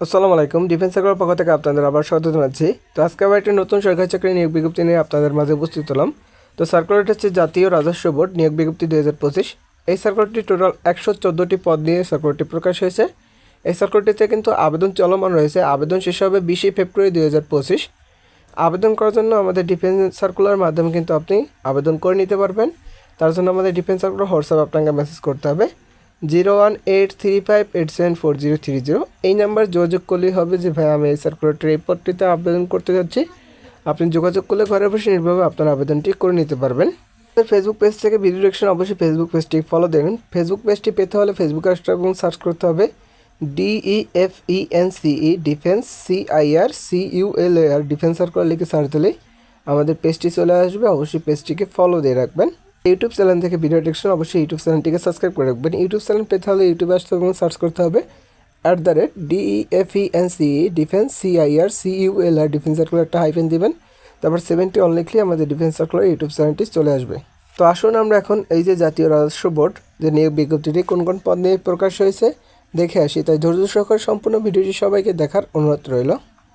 আসসালামু আলাইকুম ডিফেন্স সার্কেলের পক্ষ থেকে আপনাদের আবার স্বাগত জানাচ্ছি। তো আজকে আবার একটি নতুন সরকারি চাকরি নিয়োগ বিজ্ঞপ্তি নিয়ে আপনাদের মাঝে উপস্থিত হলাম। তো সার্কুলারটি হচ্ছে জাতীয় রাজস্ব বোর্ড নিয়োগ বিজ্ঞপ্তি দুই হাজার পঁচিশ। এই সার্কুলারটি টোটাল একশো চোদ্দোটি পদ নিয়ে সার্কুলারটি প্রকাশ হয়েছে। এই সার্কুলারটিতে কিন্তু আবেদন চলমান রয়েছে। আবেদন শেষ হবে বিশে ফেব্রুয়ারি দুই হাজার পঁচিশ। আবেদন করার জন্য আমাদের ডিফেন্স সার্কুলার মাধ্যমে কিন্তু আপনি আবেদন করে নিতে পারবেন। তার জন্য আমাদের ডিফেন্স সার্কুলার হোয়াটসঅ্যাপ আপনাকে মেসেজ করতে হবে। Zero one eight three five eight seven four zero three zero. এই নাম্বার যোগাযোগ করলেই হবে যে, ভাই, আমি এই সার্কুলারটির এই পদটিতে আবেদন করতে যাচ্ছি। আপনি যোগাযোগ করলে ঘরে বসে নির্ভরভাবে আপনার আবেদনটি করে নিতে পারবেন। ফেসবুক পেজ থেকে ভিডিও ডিরেকশন অবশ্যই ফেসবুক পেজটি ফলো দেবেন ফেসবুক পেজটি পেতে হলে ফেসবুক আসতে এবং সার্চ করতে হবে। D E F E N C E defence C I R C U L R defence circular লিখে সার্চ দিলেই আমাদের পেজটি চলে আসবে। অবশ্যই পেজটিকে ফলো দিয়ে রাখবেন। ইউটিউব চ্যানেল থেকে ভিডিও ডিরেকশন অবশ্যই ইউটিউব চ্যানেলটিকে সাবস্ক্রাইব করে রাখবেন। ইউটিউব চ্যানেল পেতে হলে ইউটিউবে আসতে এবং সার্চ করতে হবে at the rate D E F E N C E defence C I R C U L R defence circular একটা হাইফেন দিবেন। তারপর সেভেন্টি অন লিখলে আমাদের ডিফেন্স সার্কুলার ইউটিউব চ্যানেলটি চলে আসবে। তো আসুন আমরা এখন এই যে জাতীয় রাজস্ব বোর্ড, যে নিয়োগ বিজ্ঞপ্তিটি কোন কোন পদ নিয়ে প্রকাশ হয়েছে, দেখে আসি। তাই ধৈর্য সহকারে সম্পূর্ণ ভিডিওটি সবাইকে দেখার অনুরোধ রইল।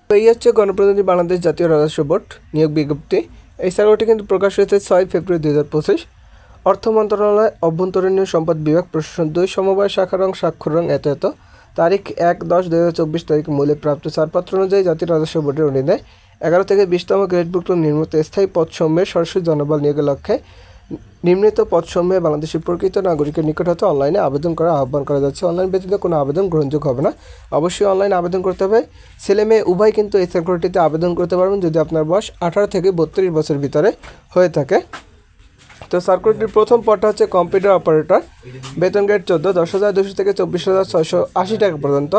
তো এই হচ্ছে গণপ্রতিনিধি বাংলাদেশ জাতীয় রাজস্ব বোর্ড নিয়োগ বিজ্ঞপ্তি। এই সার্কুলারটি কিন্তু প্রকাশ হয়েছে ছয় ফেব্রুয়ারি দু হাজার পঁচিশ। অর্থ মন্ত্রণালয় অভ্যন্তরীণ সম্পদ বিভাগ, প্রশাসন দুই সমবায় শাখা রং স্বাক্ষর রং এত এত। তারিখ এক দশ দুই হাজার চব্বিশ তারিখ মূল্যে প্রাপ্ত ছাড়পত্র অনুযায়ী জাতীয় রাজস্ব বোর্ডের অধীনে এগারো থেকে বিশতম গ্রেডভুক্ত নির্মিত স্থায়ী পদসমূহে সরাসরি জনবল নিয়োগের লক্ষ্যে নিম্নিত পদসমূহে বাংলাদেশের প্রকৃত নাগরিকের নিকট হতে অনলাইনে আবেদন করা আহ্বান করা যাচ্ছে। অনলাইন ব্যতীত কোনো আবেদন গ্রহণযোগ্য হবে না। অবশ্যই অনলাইন আবেদন করতে হবে। ছেলে মেয়ে উভয় কিন্তু এই সার্কুলারটিতে আবেদন করতে পারবেন যদি আপনার বয়স আঠারো থেকে বত্রিশ বছর ভিতরে হয়ে থাকে। তো সার্কুলারটির প্রথম পদটা হচ্ছে কম্পিউটার অপারেটর বেতন গ্রেড চোদ্দ, দশ হাজার দুশো থেকে চব্বিশ হাজার ছয়শো আশি টাকা পর্যন্ত।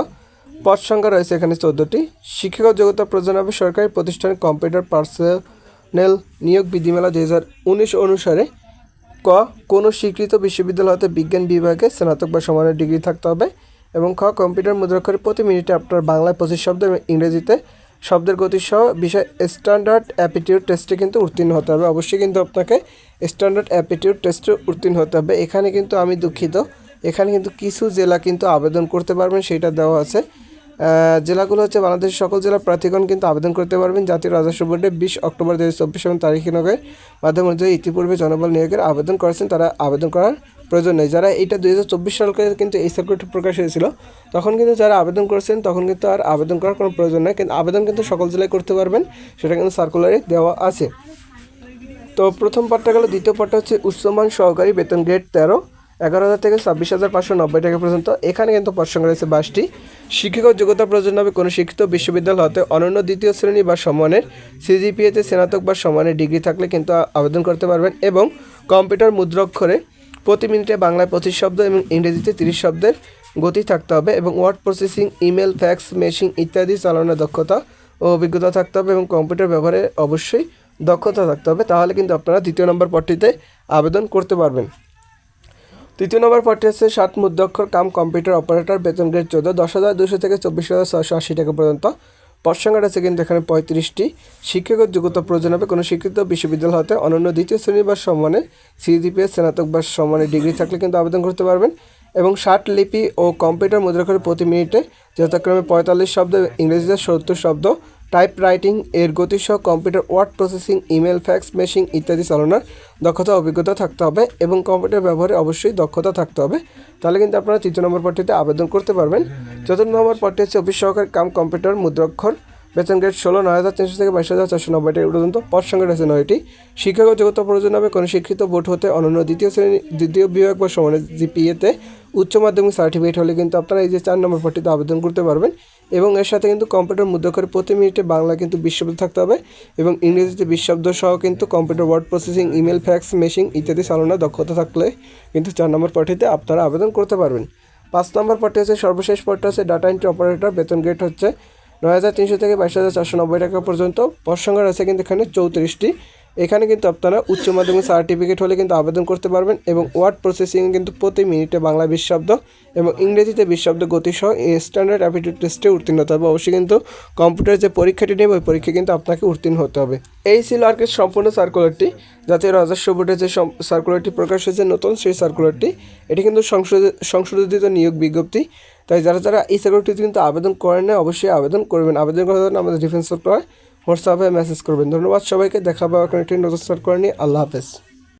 পদ সংখ্যা রয়েছে এখানে চোদ্দোটি। শিক্ষাগত যোগ্যতা প্রয়োজন হবে সরকারি প্রতিষ্ঠানে কম্পিউটার পার্সোনেল নিয়োগ বিধিমালা দুই হাজার উনিশ অনুসারে। ক, কোনো স্বীকৃত বিশ্ববিদ্যালয় হতে বিজ্ঞান বিভাগে স্নাতক বা সমানের ডিগ্রি থাকতে হবে এবং খ, কম্পিউটার মুদ্রাক্ষরে প্রতি মিনিটে আপনার বাংলায় পঁচিশ শব্দ এবং ইংরেজিতে শব্দের গতি সহ বিষয় স্ট্যান্ডার্ড অ্যাপিটিউড টেস্টে কিন্তু উত্তীর্ণ হতে হবে। অবশ্যই কিন্তু আপনাকে স্ট্যান্ডার্ড অ্যাপিটিউড টেস্টে উত্তীর্ণ হতে হবে। এখানে কিন্তু আমি দুঃখিত। এখানে কিন্তু কিছু জেলা কিন্তু আবেদন করতে পারবেন, সেটা দেওয়া আছে। জেলাগুলো হচ্ছে বাংলাদেশের সকল জেলার প্রার্থীগণ কিন্তু আবেদন করতে পারবেন। জাতীয় রাজস্ব বোর্ডে বিশ অক্টোবর দু হাজার চব্বিশ এবং তারিখে নগের মাধ্যমে ইতিপূর্বে জনবল নিয়োগের আবেদন করেছেন, তারা আবেদন করার প্রয়োজন নেই। যারা এইটা দুই হাজার চব্বিশ সালকে কিন্তু এই সার্কুলারটি প্রকাশ হয়েছিল, তখন কিন্তু যারা আবেদন করেছেন, তখন কিন্তু আর আবেদন করার কোনো প্রয়োজন নেই। কিন্তু আবেদন কিন্তু সকল জেলায় করতে পারবেন, সেটা কিন্তু সার্কুলারে দেওয়া আছে। তো প্রথম পার্টটা গেল, দ্বিতীয় পার্টটা হচ্ছে উচ্চমান সহকারী বেতন গ্রেড তেরো, এগারো হাজার থেকে ছাব্বিশ হাজার পাঁচশো নব্বই টাকা পর্যন্ত। এখানে কিন্তু সংখ্যা রয়েছে বাইশটি। শিক্ষাগত যোগ্যতা প্রয়োজন হবে কোনো শিক্ষিত বিশ্ববিদ্যালয় হতে অনন্য দ্বিতীয় শ্রেণি বা সমানের সিজিপিএতে স্নাতক বা সমানের ডিগ্রি থাকলে কিন্তু আবেদন করতে পারবেন এবং কম্পিউটার মুদ্রাক্ষরে প্রতি মিনিটে বাংলায় পঁচিশ শব্দ এবং ইংরেজিতে তিরিশ শব্দের গতি থাকতে হবে এবং word processing email fax machine ইত্যাদি চালানোর দক্ষতা ও অভিজ্ঞতা থাকতে হবে এবং কম্পিউটার ব্যবহারে অবশ্যই দক্ষতা থাকতে হবে। তাহলে কিন্তু আপনারা দ্বিতীয় নম্বর পদটিতে আবেদন করতে পারবেন। তৃতীয় নম্বর পদটি হচ্ছে সাত মুদ্রাক্ষর কাম কম্পিউটার অপারেটর বেতন গ্রেড চোদ্দ, দশ হাজার দুশো থেকে চব্বিশ হাজার ছশো আশি টাকা পর্যন্ত। পদ আছে কিন্তু এখানে পঁয়ত্রিশটি। শিক্ষাগত যোগ্যতা প্রয়োজন হবে। কোনো শিক্ষিত বিশ্ববিদ্যালয় হতে অনন্য দ্বিতীয় শ্রেণি বা সম্মানে সিজিপিএস স্নাতক বা সম্মানে ডিগ্রি থাকলে কিন্তু আবেদন করতে পারবেন। এবং ষাট লিপি ও কম্পিউটার মুদ্রা করে প্রতি মিনিটে যথাক্রমে পঁয়তাল্লিশ শব্দ ইংরেজিতে সত্তর শব্দ টাইপ রাইটিং এর গতিসহ computer word processing email fax machine ইত্যাদি চালানোর দক্ষতা, অভিজ্ঞতা থাকতে হবে এবং কম্পিউটার ব্যবহারে অবশ্যই দক্ষতা থাকতে হবে। তাহলে কিন্তু আপনারা তৃতীয় নম্বর পদটিতে আবেদন করতে পারবেন। চতুর্থ নম্বর পদটি হচ্ছে অফিস সহকারী কাম কম্পিউটার মুদ্রাক্ষর। বেতন গ্রেড ষোলো, নয় হাজার তিনশো থেকে বাইশ হাজার চারশো নব্বই পর্যন্ত। পদ সংখ্যা রয়েছে নয়টি। শিক্ষাগত যোগ্যতা প্রয়োজন হবে। কোনো শিক্ষিত বোর্ড হতে অনন্য দ্বিতীয় শ্রেণি, দ্বিতীয় বিভাগ বা সমানের জিপিএতে উচ্চ মাধ্যমিক সার্টিফিকেট হলে কিন্তু আপনারা এই যে চার নম্বর পদটিতে আবেদন করতে পারবেন এবং এর সাথে কিন্তু কম্পিউটার মুদ্রাক্ষরে প্রতি মিনিটে বাংলা কিন্তু বিশ শব্দ থাকতে হবে এবং ইংরেজিতে বিশ শব্দ সহ কিন্তু computer word processing email fax machine ইত্যাদি চালানোর দক্ষতা থাকলে কিন্তু চার নম্বর পদটিতে আপনারা আবেদন করতে পারবেন। পাঁচ নম্বর পদটি হচ্ছে সর্বশেষ পদটা হচ্ছে ডাটা এন্ট্রি অপারেটর বেতন গ্রেড হচ্ছে নয় হাজার তিনশো থেকে বাইশ হাজার চারশো নব্বই টাকা পর্যন্ত। পদ সংখ্যা রয়েছে কিন্তু এখানে চৌত্রিশটি। এখানে কিন্তু আপনারা উচ্চ মাধ্যমিক সার্টিফিকেট হলে কিন্তু আবেদন করতে পারবেন এবং ওয়ার্ড প্রসেসিং কিন্তু প্রতি মিনিটে বাংলা বিশ শব্দ এবং ইংরেজিতে বিশ শব্দ গতিসহ স্ট্যান্ডার্ড অ্যাপিটিউড টেস্টে উত্তীর্ণ হতে হবে। অবশ্যই কিন্তু কম্পিউটার যে পরীক্ষাটি নেবে, ওই পরীক্ষা কিন্তু আপনাকে উত্তীর্ণ হতে হবে। এই ছিল আর কি সম্পূর্ণ সার্কুলারটি জাতীয় রাজস্ব বোর্ডের যে সার্কুলারটি প্রকাশ হয়েছে নতুন, সেই সার্কুলারটি এটি কিন্তু সংশোধ- সংশোধিত নিয়োগ বিজ্ঞপ্তি। তাই যারা যারা এই সার্কুলারটিতে কিন্তু আবেদন করেন না অবশ্যই আবেদন করবেন। আবেদন করার জন্য আমাদের ডিফেন্স সফটওয়্যার হোয়াটসঅ্যাপে মেসেজ করবেন। ধন্যবাদ সবাইকে। দেখা পাওয়ার একটি নজর সার্কুলার নিয়ে। আল্লাহ হাফেজ।